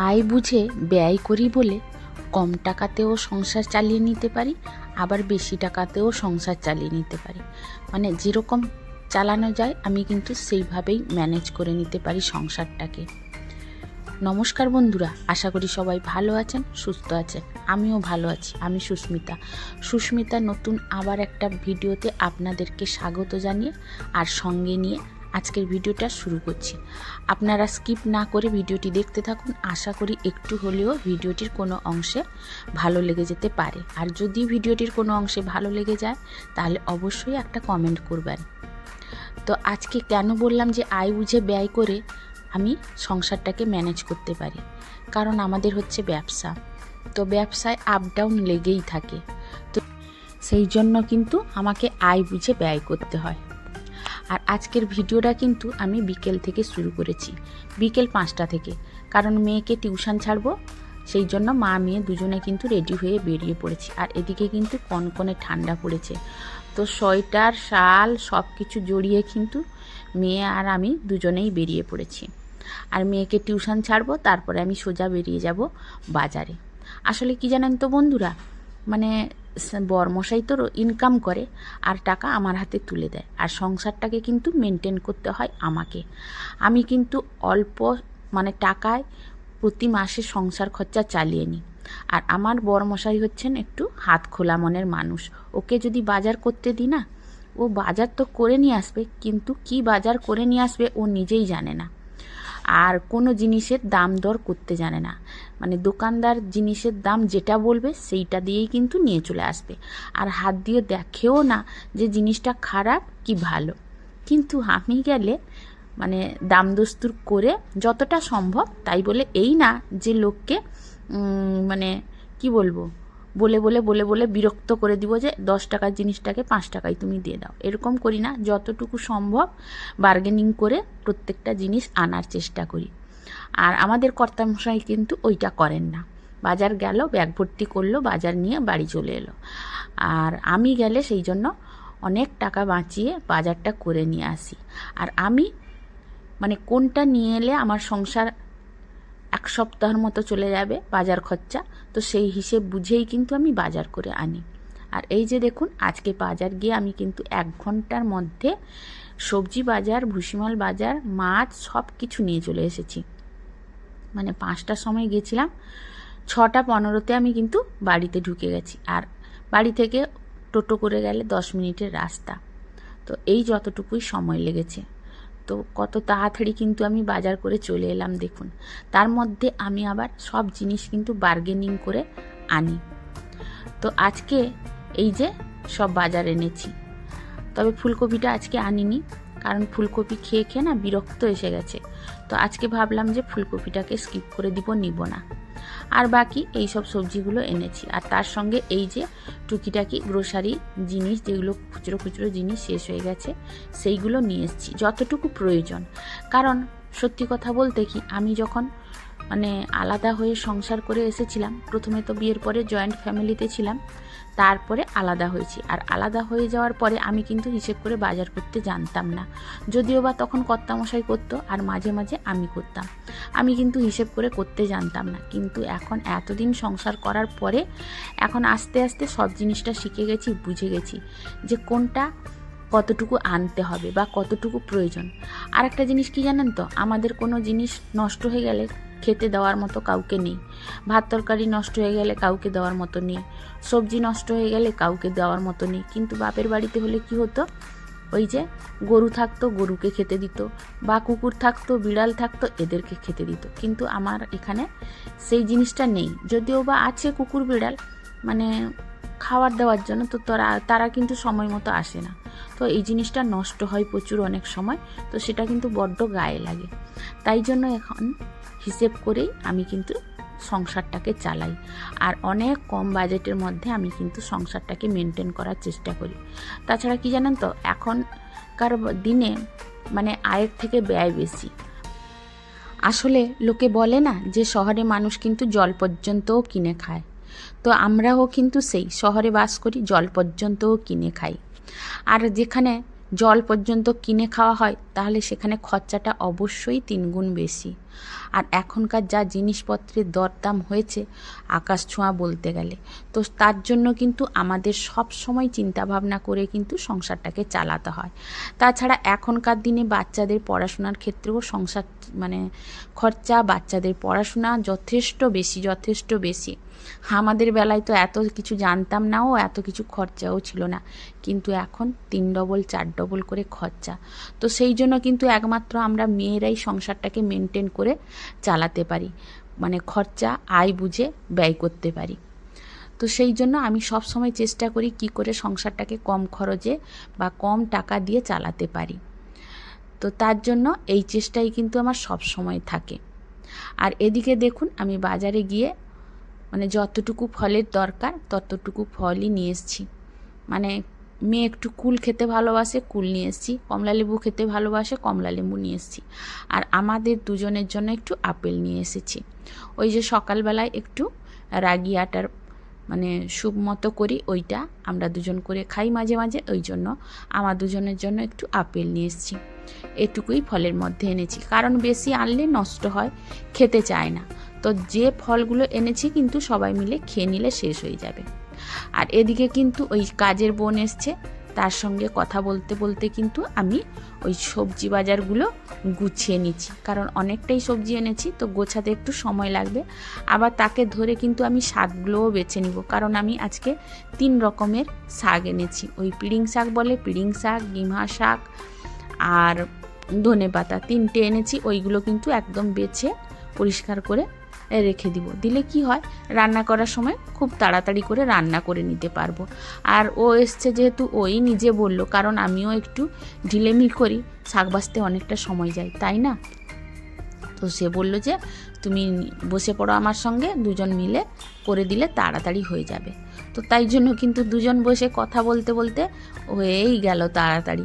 আয় বুঝে ব্যয় করি বলে কম টাকাতেও সংসার চালিয়ে নিতে পারি, আবার বেশি টাকাতেও সংসার চালিয়ে নিতে পারি। মানে যেরকম চালানো যায়, আমি কিন্তু সেইভাবেই ম্যানেজ করে নিতে পারি সংসারটাকে। নমস্কার বন্ধুরা, আশা করি সবাই ভালো আছেন, সুস্থ আছেন। আমিও ভালো আছি, আমি সুস্মিতা। সুস্মিতা নতুন আবার একটা ভিডিওতে আপনাদেরকে স্বাগত জানিয়ে আর সঙ্গে নিয়ে আজকের ভিডিওটা শুরু করছি। আপনারা স্কিপ না করে ভিডিওটি দেখতে থাকুন। আশা করি একটু হলেও ভিডিওটির কোনো অংশে ভালো লেগে যেতে পারে। আর যদি ভিডিওটির কোনো অংশে ভালো লেগে যায়, তাহলে অবশ্যই একটা কমেন্ট করবেন। তো আজকে কেন বললাম যে আয় বুঝে ব্যয় করে আমি সংসারটাকে ম্যানেজ করতে পারি? কারণ আমাদের হচ্ছে ব্যবসা। তো ব্যবসায় আপ ডাউন লেগেই থাকে। তো সেই জন্য কিন্তু আমাকে আয় বুঝে ব্যয় করতে হয়। আর আজকের ভিডিওটা কিন্তু আমি বিকেল থেকে শুরু করেছি, বিকেল পাঁচটা থেকে। কারণ মেয়েকে টিউশন ছাড়বো, সেই জন্য মা, মেয়ে দুজনে কিন্তু রেডি হয়ে বেরিয়ে পড়েছি। আর এদিকে কিন্তু কনকনে ঠান্ডা পড়েছে। তো সোয়েটার, শাল সব কিছু জড়িয়ে কিন্তু মেয়ে আর আমি দুজনেই বেরিয়ে পড়েছি। আর মেয়েকে টিউশন ছাড়বো, তারপরে আমি সোজা বেরিয়ে যাব বাজারে। আসলে কি জানেন তো বন্ধুরা? মানে বরমশাই তো ইনকাম করে, আর টাকা আমার হাতে তুলে দেয়। আর সংসারটাকে কিন্তু মেনটেন করতে হয় আমাকে। আমি কিন্তু অল্প মানে টাকায় প্রতি মাসে সংসার খরচা চালিয়ে নিই। আর আমার বরমশাই হচ্ছেন একটু হাত খোলা মনের মানুষ। ওকে যদি বাজার করতে দিই না, ও বাজার তো করে নিয়ে আসবে, কিন্তু কি বাজার করে নিয়ে আসবে ও নিজেই জানে না। আর কোনো জিনিসের দাম দর করতে জানে না। মানে দোকানদার জিনিসের দাম যেটা বলবে সেইটা দিয়েই কিন্তু নিয়ে চলে আসবে। আর হাত দিয়ে দেখেও না যে জিনিসটা খারাপ কি ভালো। কিন্তু আমি গেলে মানে দাম দস্তুর করে যতটা সম্ভব তাই বলে এই না যে লোককে মানে কি বলব, বলে বলে বলে বলে বিরক্ত করে দিব যে দশ টাকার জিনিসটাকে পাঁচ টাকায় তুমি দিয়ে দাও। এরকম করি না, যতটুকু সম্ভব বার্গেনিং করে প্রত্যেকটা জিনিস আনার চেষ্টা করি। আর আমাদের কর্তামশাই কিন্তু ওইটা করেন না। বাজার গেল, ব্যাগ ভর্তি করল, বাজার নিয়ে বাড়ি চলে এলো। আর আমি গেলে সেই জন্য অনেক টাকা বাঁচিয়ে বাজারটা করে নিয়ে আসি। আর আমি মানে কোনটা নিয়ে এলে আমার সংসার এক সপ্তাহের মতো চলে যাবে বাজার খরচা, তো সেই হিসেব বুঝেই কিন্তু আমি বাজার করে আনি। আর এই যে দেখুন, আজকে বাজার গিয়ে আমি কিন্তু এক ঘণ্টার মধ্যে সবজি বাজার, ভুসিমাল বাজার, মাছ সব কিছু নিয়ে চলে এসেছি। মানে পাঁচটার সময় গেছিলাম, ছটা পনেরোতে আমি কিন্তু বাড়িতে ঢুকে গেছি। আর বাড়ি থেকে টোটো করে গেলে দশ মিনিটের রাস্তা। তো এই যতটুকুই সময় লেগেছে। তো কত তাড়াতাড়ি কিন্তু আমি বাজার করে চলে এলাম, দেখুন। তার মধ্যে আমি আবার সব জিনিস কিন্তু বার্গেনিং করে আনি। তো আজকে এই যে সব বাজার এনেছি। তবে ফুলকপিটা আজকে আনিনি। কারণ ফুলকপি খেয়ে খেয়ে না বিরক্ত এসে গেছে। তো আজকে ভাবলাম যে ফুলকপিটাকে স্কিপ করে দিব, নিব না। আর বাকি এই সব সবজিগুলো এনেছি। আর তার সঙ্গে এই যে টুকিটাকি গ্রোসারি জিনিস, যেগুলো খুচরো খুচরো জিনিস শেষ হয়ে গেছে, সেইগুলো নিয়ে এসেছি, যতটুকু প্রয়োজন। কারণ সত্যি কথা বলতে কি, আমি যখন মানে আলাদা হয়ে সংসার করে এসেছিলাম। প্রথমে তো বিয়ের পরে জয়েন্ট ফ্যামিলিতে ছিলাম, তারপরে আলাদা হয়েছি। আর আলাদা হয়ে যাওয়ার পরে আমি কিন্তু হিসেব করে বাজার করতে জানতাম না। যদিও বা তখন কর্তামশাই করতো আর মাঝে মাঝে আমি করতাম। আমি কিন্তু হিসেব করে করতে জানতাম না। কিন্তু এখন এতদিন সংসার করার পরে এখন আস্তে আস্তে সব জিনিসটা শিখে গেছি, বুঝে গেছি যে কোনটা কতটুকু আনতে হবে বা কতটুকু প্রয়োজন। আর একটা জিনিস কি জানেন তো? আমাদের কোনো জিনিস নষ্ট হয়ে গেলে খেতে দেওয়ার মতো কাউকে নেই। ভাত তরকারি নষ্ট হয়ে গেলে কাউকে দেওয়ার মতো নেই। সবজি নষ্ট হয়ে গেলে কাউকে দেওয়ার মতো নেই। কিন্তু বাপের বাড়িতে হলে কি হতো? ওই যে গরু থাকতো, গরুকে খেতে দিত। বা কুকুর থাকতো, বিড়াল থাকতো, এদেরকে খেতে দিত। কিন্তু আমার এখানে সেই জিনিসটা নেই। যদিও বা আছে কুকুর, বিড়াল। মানে খাবার দেওয়ার জন্য, তো তারা তারা কিন্তু সময় মতো আসে না। তো এই জিনিসটা নষ্ট হয় প্রচুর অনেক সময়, তো সেটা কিন্তু বড্ড গায়ে লাগে। তাই জন্য এখন হিসেব করেই আমি কিন্তু সংসারটাকে চালাই। আর অনেক কম বাজেটের মধ্যে আমি কিন্তু সংসারটাকে মেনটেন করার চেষ্টা করি। তাছাড়া কি জানেন তো, এখনকার দিনে মানে আয়ের থেকে ব্যয় বেশি। আসলে লোকে বলে না যে শহরে মানুষ কিন্তু জল পর্যন্তও কিনে খায়। তো আমরাও কিন্তু সেই শহরে বাস করি, জল পর্যন্তও কিনে খাই। আর যেখানে জল পর্যন্ত কিনে খাওয়া হয়, তাহলে সেখানে খরচাটা অবশ্যই তিনগুণ বেশি। আর এখনকার যা জিনিসপত্রের দরদাম হয়েছে, আকাশ ছোঁয়া বলতে গেলে, তো তার জন্য কিন্তু আমাদের সব সময় চিন্তা ভাবনা করে কিন্তু সংসারটাকে চালাতে হয়। তাছাড়া এখনকার দিনে বাচ্চাদের পড়াশোনার ক্ষেত্রেও সংসার মানে খরচা বাচ্চাদের পড়াশোনা যথেষ্ট বেশি যথেষ্ট বেশি। আমাদের বেলায় তো এত কিছু জানতাম না ও এত কিছু খরচাও ছিল না। কিন্তু এখন তিন ডবল, চার ডবল করে খরচা। তো সেই জন্য কিন্তু একমাত্র আমরা মেয়েরাই সংসারটাকে মেনটেন করে চালাতে পারি। মানে খরচা, আয় বুঝে ব্যয় করতে পারি। তো সেই জন্য আমি সব সময় চেষ্টা করি কি করে সংসারটাকে কম খরচে বা কম টাকা দিয়ে চালাতে পারি। তো তার জন্য এই চেষ্টাই কিন্তু আমার সব সময় থাকে। আর এদিকে দেখুন, আমি বাজারে গিয়ে মানে যতটুকু ফলের দরকার ততটুকু ফলই নিয়ে এসেছি। মানে মেয়ে একটু কুল খেতে ভালোবাসে, কুল নিয়ে এসেছি। কমলা লেবু খেতে ভালোবাসে, কমলা লেবু নিয়ে এসেছি। আর আমাদের দুজনের জন্য একটু আপেল নিয়ে এসেছি। ওই যে সকালবেলায় একটু রাগি আটার মানে স্যুপ মতো করি, ওইটা আমরা দুজন করে খাই মাঝে মাঝে। ওই জন্য আমার দুজনের জন্য একটু আপেল নিয়ে এসেছি। এটুকুই ফলের মধ্যে এনেছি। কারণ বেশি আনলে নষ্ট হয়, খেতে চায় না। তো যে ফলগুলো এনেছি কিন্তু সবাই মিলে খেয়ে নিলে শেষ হয়ে যাবে। আর এদিকে কিন্তু ওই কাজের বোন এসছে, তার সঙ্গে কথা বলতে বলতে কিন্তু আমি ওই সবজি বাজারগুলো গুছিয়ে নিচ্ছি। কারণ অনেকটাই সবজি এনেছি, তো গোছাতে একটু সময় লাগবে। আবার তাকে ধরে কিন্তু আমি শাকগুলোও বেছে নিব, কারণ আমি আজকে তিন রকমের শাক এনেছি। ওই পিড়িং শাক বলে পিড়িং শাক গিমা শাক আর ধনে পাতা তিনটে এনেছি, ওইগুলো কিন্তু একদম বেছে পরিষ্কার করে রেখে দিব। দিলে কি হয়? রান্না করার সময় খুব তাড়াতাড়ি করে রান্না করে নিতে পারব। আর ও এসছে যেহেতু ওই নিজে বলল, কারণ আমিও একটু ঢিলেমি করি, শাক বাছতে অনেকটা সময় যায়, তাই না? তো সে বলল যে, তুমি বসে পড়ো আমার সঙ্গে, দুজন মিলে করে দিলে তাড়াতাড়ি হয়ে যাবে। তো তাই জন্য কিন্তু দুজন বসে কথা বলতে বলতে হয়েই গেল তাড়াতাড়ি।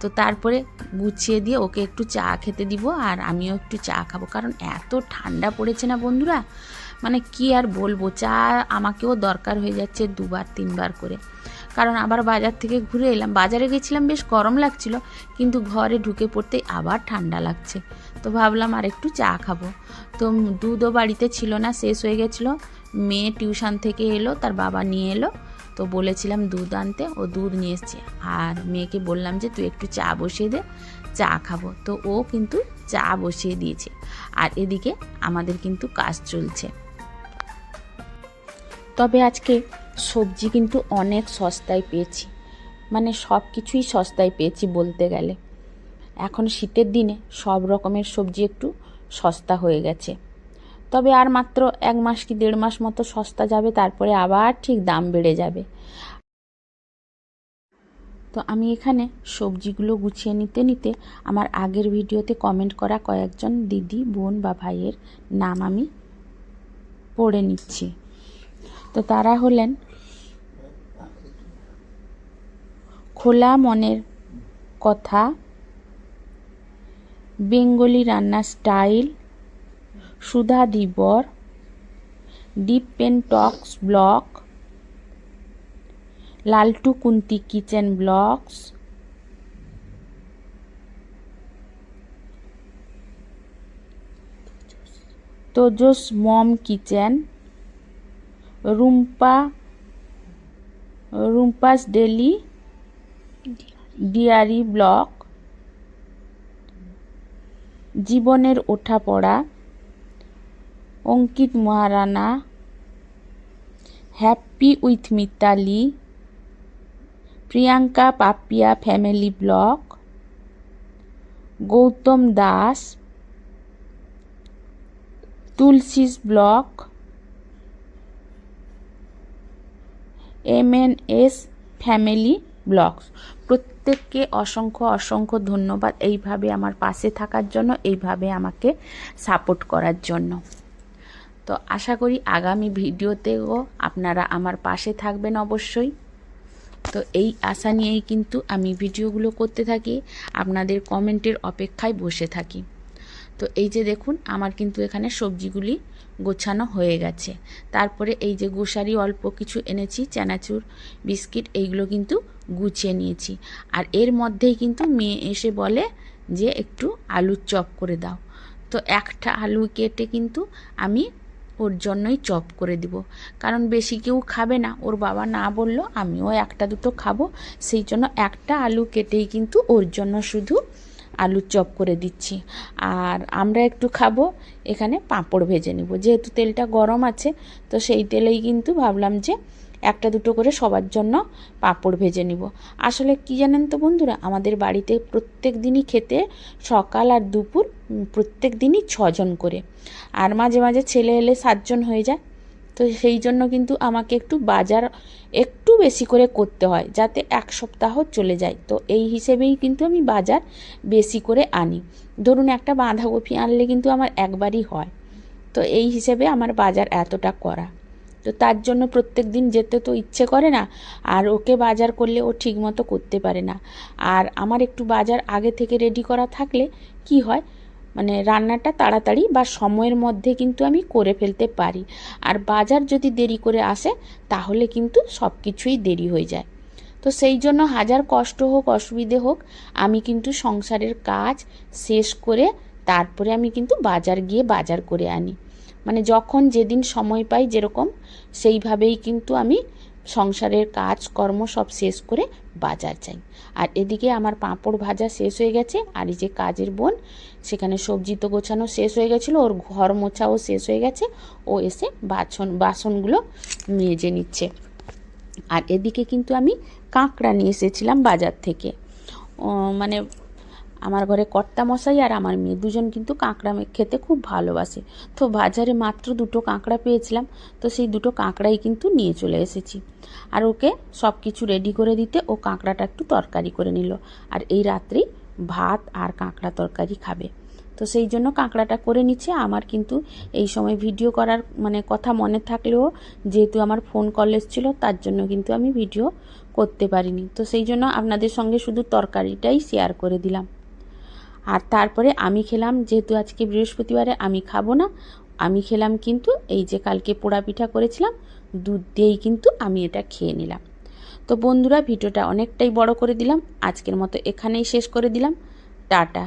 তো তারপরে গুছিয়ে দিয়ে ওকে একটু চা খেতে দিব আর আমিও একটু চা খাব। কারণ এত ঠান্ডা পড়েছে না বন্ধুরা? মানে কি আর বলব? চা আমাকেও দরকার হয়ে যাচ্ছে দুবার, তিনবার করে। কারণ আবার বাজার থেকে ঘুরে এলাম। বাজারে গেছিলাম, বেশ গরম লাগছিল, কিন্তু ঘরে ঢুকে পড়তেই আবার ঠান্ডা লাগছে। তো ভাবলাম আর একটু চা খাব। তো দুধও বাড়িতে ছিল না, শেষ হয়ে গেছিল। মেয়ে টিউশন থেকে এলো, তার বাবা নিয়ে এলো। তো বলেছিলাম দুধ আনতে, ও দুধ নিয়ে এসছে। আর মেয়েকে বললাম যে, তুই একটু চা বসিয়ে দে, চা খাব। তো ও কিন্তু চা বসিয়ে দিয়েছে। আর এদিকে আমাদের কিন্তু কাজ চলছে। তবে আজকে সবজি কিন্তু অনেক সস্তায় পেয়েছি। মানে সব কিছুই সস্তায় পেয়েছি বলতে গেলে। এখন শীতের দিনে সব রকমের সবজি একটু সস্তা হয়ে গেছে। তবে আর মাত্র এক মাস কি দেড় মাস মতো সস্তা যাবে, তারপরে আবার ঠিক দাম বেড়ে যাবে। তো আমি এখানে সবজিগুলো গুছিয়ে নিতে নিতে আমার আগের ভিডিওতে কমেন্ট করা কয়েকজন দিদি, বোন বা ভাইয়ের নাম আমি পড়ে নিচ্ছি। তো তারা হলেন খোলা মনের কথা, বেঙ্গলি রান্নার style Sudha Dibar deep pen talks blog, Laltu Kunti kitchen blogs, তোজস mom kitchen, Rumpa, Rumpa's daily, diary blog, জীবনের ওঠা পড়া Ankit Maharana, happy with Mitali, Priyanka Papiya family blog, Gautam Das, Tulsi's blog M N S family blogs প্রত্যেককে অসংখ্য অসংখ্য ধন্যবাদ এইভাবে আমার পাশে থাকার জন্য, এইভাবে আমাকে সাপোর্ট করার জন্য। তো আশা করি আগামী ভিডিওতেও আপনারা আমার পাশে থাকবেন অবশ্যই। তো এই আশা নিয়েই কিন্তু আমি ভিডিওগুলো করতে থাকি, আপনাদের কমেন্টের অপেক্ষায় বসে থাকি। তো এই যে দেখুন, আমার কিন্তু এখানে সবজিগুলি গোছানো হয়ে গেছে। তারপরে এই যে গোসারি অল্প কিছু এনেছি, চানাচুর, বিস্কিট, এইগুলো কিন্তু গুছিয়ে নিয়েছি। আর এর মধ্যেই কিন্তু মেয়ে এসে বলে যে একটু আলুর চপ করে দাও। তো একটা আলু কেটে কিন্তু আমি ওর জন্যই চপ করে দিব। কারণ বেশি কেউ খাবে না। ওর বাবা না বলল, আমিও একটা দুটো খাব। সেই জন্য একটা আলু কেটেই কিন্তু ওর জন্য শুধু আলুর চপ করে দিচ্ছি। আর আমরা একটু খাব, এখানে পাঁপড় ভেজে নিব। যেহেতু তেলটা গরম আছে, তো সেই তেলেই কিন্তু ভাবলাম যে একটা দুটো করে সবার জন্য পাঁপড় ভেজে নিব। আসলে কি জানেন তো বন্ধুরা, আমাদের বাড়িতে প্রত্যেক দিনই খেতে সকাল আর দুপুর প্রত্যেক দিনই ছজন করে। আর মাঝে মাঝে ছেলে এলে সাতজন হয়ে যায়। তো সেই জন্য কিন্তু আমাকে একটু বাজার একটু বেশি করে করতে হয়, যাতে এক সপ্তাহ চলে যায়। তো এই হিসেবেই কিন্তু আমি বাজার বেশি করে আনি। ধরুন একটা বাঁধাকপি আনলে কিন্তু আমার একবারই হয়। তো এই হিসেবে আমার বাজার এতটা করা। তো তার জন্য প্রত্যেক দিন যেতে তো ইচ্ছে করে না, আর ওকে বাজার করলে ও ঠিকমতো করতে পারে না। আর আমার একটু বাজার আগে থেকে রেডি করা থাকলে কি হয় মানে রান্নাটা তাড়াতাড়ি বা সময়ের মধ্যে কিন্তু আমি করে ফেলতে পারি। আর বাজার যদি দেরি করে আসে, তাহলে কিন্তু সব কিছুই দেরি হয়ে যায়। তো সেই জন্য হাজার কষ্ট হোক, অসুবিধে হোক, আমি কিন্তু সংসারের কাজ শেষ করে তারপরে আমি কিন্তু বাজার গিয়ে বাজার করে আনি। মানে যখন যেদিন সময় পাই যেরকম, সেইভাবেই কিন্তু আমি সংসারের কাজ, কর্ম সব শেষ করে বাজার যাই। আর এদিকে আমার পাঁপড় ভাজা শেষ হয়ে গেছে, আর এই যে কাজের বোন, সেখানে সবজি তো গোছানো শেষ হয়ে গেছিল, ওর ঘর মোছাও শেষ হয়ে গেছে, ও এসে বাসন বাসনগুলো মেজে নিচ্ছে। আর এদিকে কিন্তু আমি কাঁকড়া নিয়ে এসেছিলাম বাজার থেকে। মানে আমার ঘরে কর্তা মশাই আর আমার মেয়ে দুজন কিন্তু কাঁকড়া খেতে খুব ভালোবাসে। তো বাজারে মাত্র দুটো কাঁকড়া পেয়েছিলাম, তো সেই দুটো কাঁকড়াই কিন্তু নিয়ে চলে এসেছি। আর ওকে সব কিছু রেডি করে দিতে ও কাঁকড়াটা একটু তরকারি করে নিল। আর এই রাত্রেই ভাত আর কাঁকড়া তরকারি খাবে। তো সেই জন্য কাঁকড়াটা করে নিচ্ছে। আমার কিন্তু এই সময় ভিডিও করার মানে কথা মনে থাকলেও যেহেতু আমার ফোন কল এসেছিল, তার জন্য কিন্তু আমি ভিডিও করতে পারিনি। তো সেই জন্য আপনাদের সঙ্গে শুধু তরকারিটাই শেয়ার করে দিলাম। আর তারপরে আমি খেলাম, যেহেতু আজকে বৃহস্পতিবারে আমি খাব না, আমি খেলাম কিন্তু এই যে কালকে পোড়া পিঠা করেছিলাম, দুধ দিয়েই কিন্তু আমি এটা খেয়ে নিলাম। তো বন্ধুরা, ভিডিওটা অনেকটাই বড় করে দিলাম, আজকের মতো এখানেই শেষ করে দিলাম। টাটা।